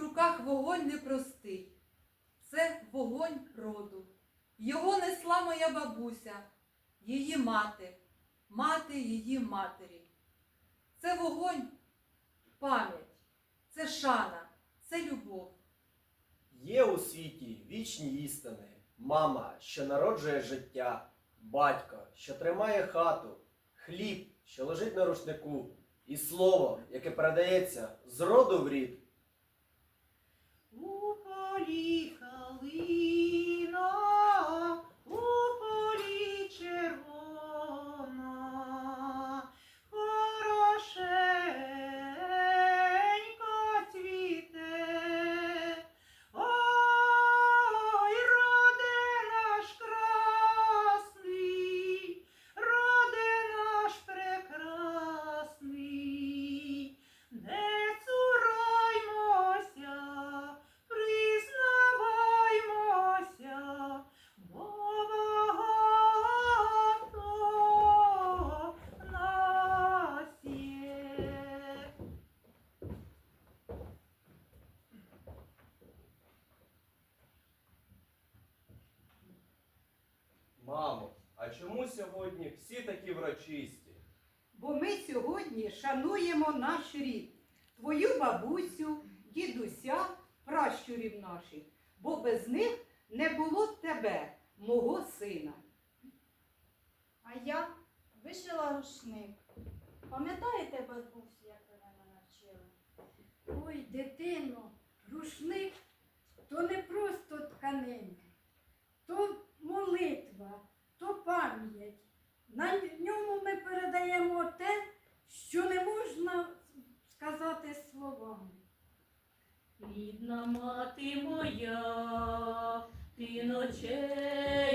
руках вогонь непростий. Це вогонь роду. Його несла моя бабуся, її мати, мати її матері. Це вогонь пам'ять, це шана, це любов. Є у світі вічні істини, мама, що народжує життя, батько, що тримає хату, хліб, що лежить на рушнику, і слово, яке передається з роду в рід. Сьогодні шануємо наш рід, твою бабусю, дідуся, пращурів наших, бо без них не було б тебе, мого сина. А я вишила рушник. Пам'ятаєте, бабусю, як ви мене навчили? Ой, дитино, рушник то не просто тканинка, то молитва, то пам'ять. На мати моя, ти ночей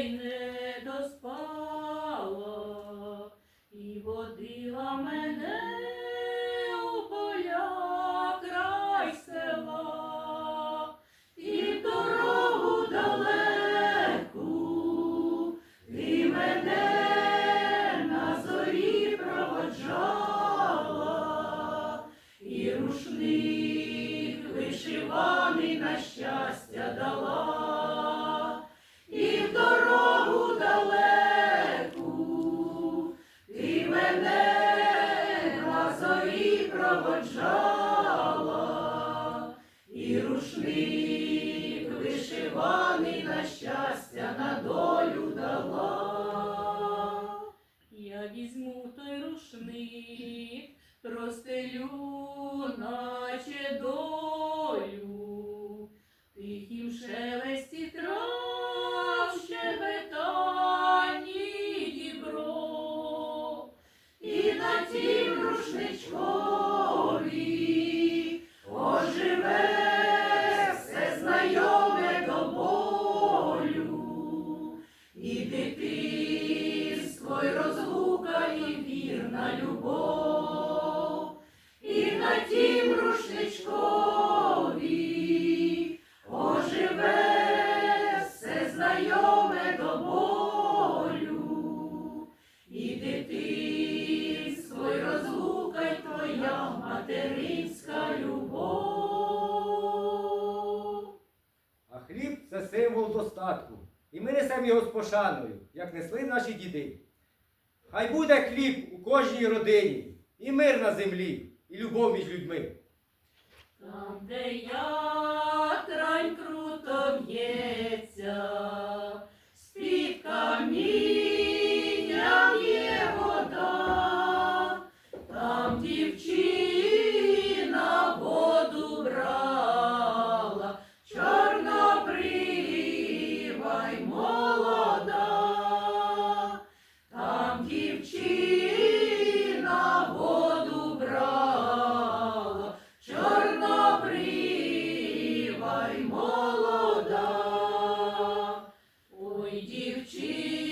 хліб це символ достатку. І ми несемо його з пошаною, як несли наші діди. Хай буде хліб у кожній родині, і мир на землі, і любов між людьми. Там, де ятрань круто б'ється, з-під є вода, там дівчина Ой, дівчино,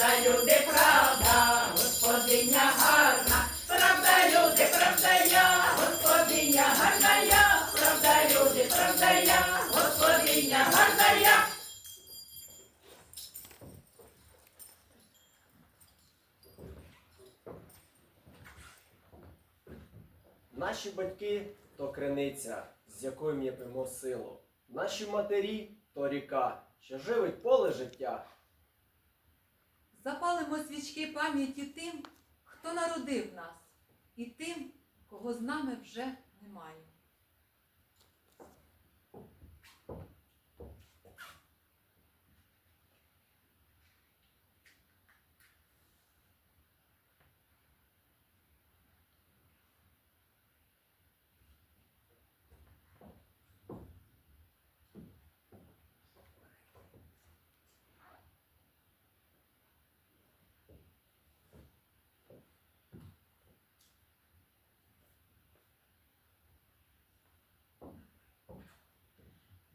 Правда, люди, правда, господиня гарна, правда, люди, правда я, господиня гарна я, правда, люди, правда я, господиня гарна я. Наші батьки то криниця, з якої ми п'ємо силу. Наші матері то ріка, що живить поле життя. Запалимо свічки пам'яті тим, хто народив нас, і тим, кого з нами вже немає.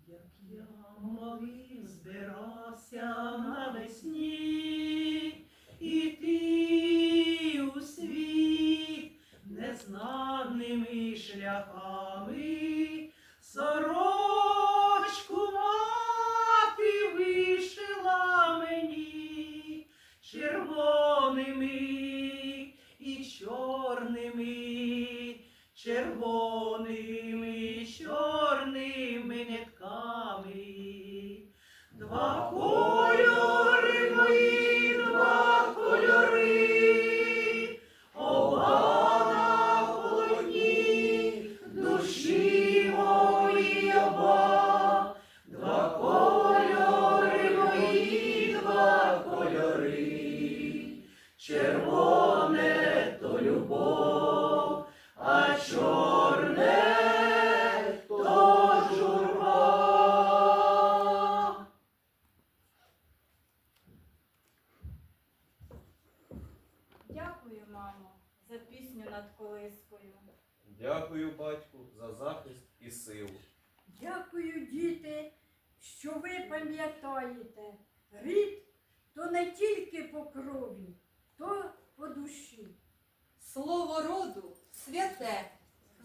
Як я молив, збирався навесні, іти у світ незнаними шляхами, сорочку мати вишила мені червоними і чорними, червоними, Дякую, мамо, за пісню над колискою. Дякую, батьку, за захист і силу. Дякую, діти, що ви пам'ятаєте. Рід то не тільки по крові, то по душі. Слово роду святе.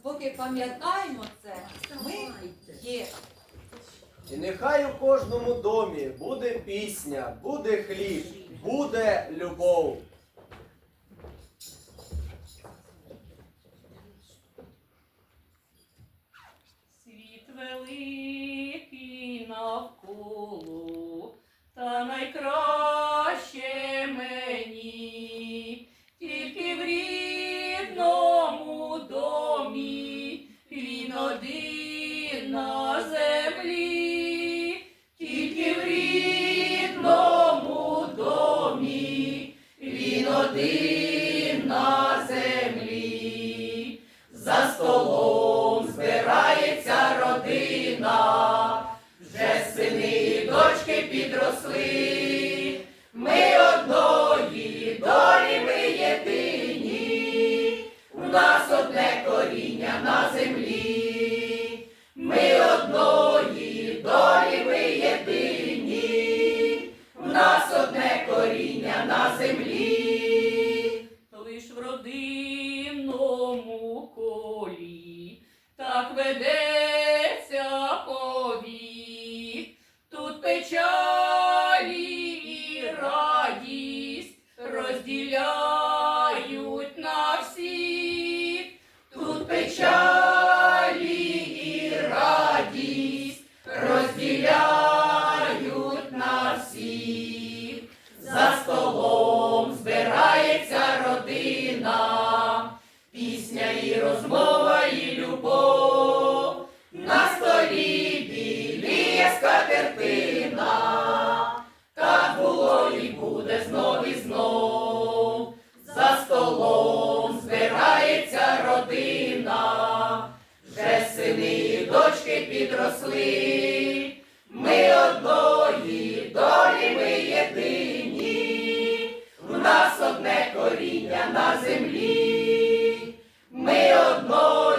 Поки пам'ятаємо це, ми є. І нехай у кожному домі буде пісня, буде хліб, буде любов. Великий навколо, та найкраще мені, тільки в рідному домі він один на землі, takbede росли, ми одної долі, ми єдині, в нас одне коріння на землі, ми одної.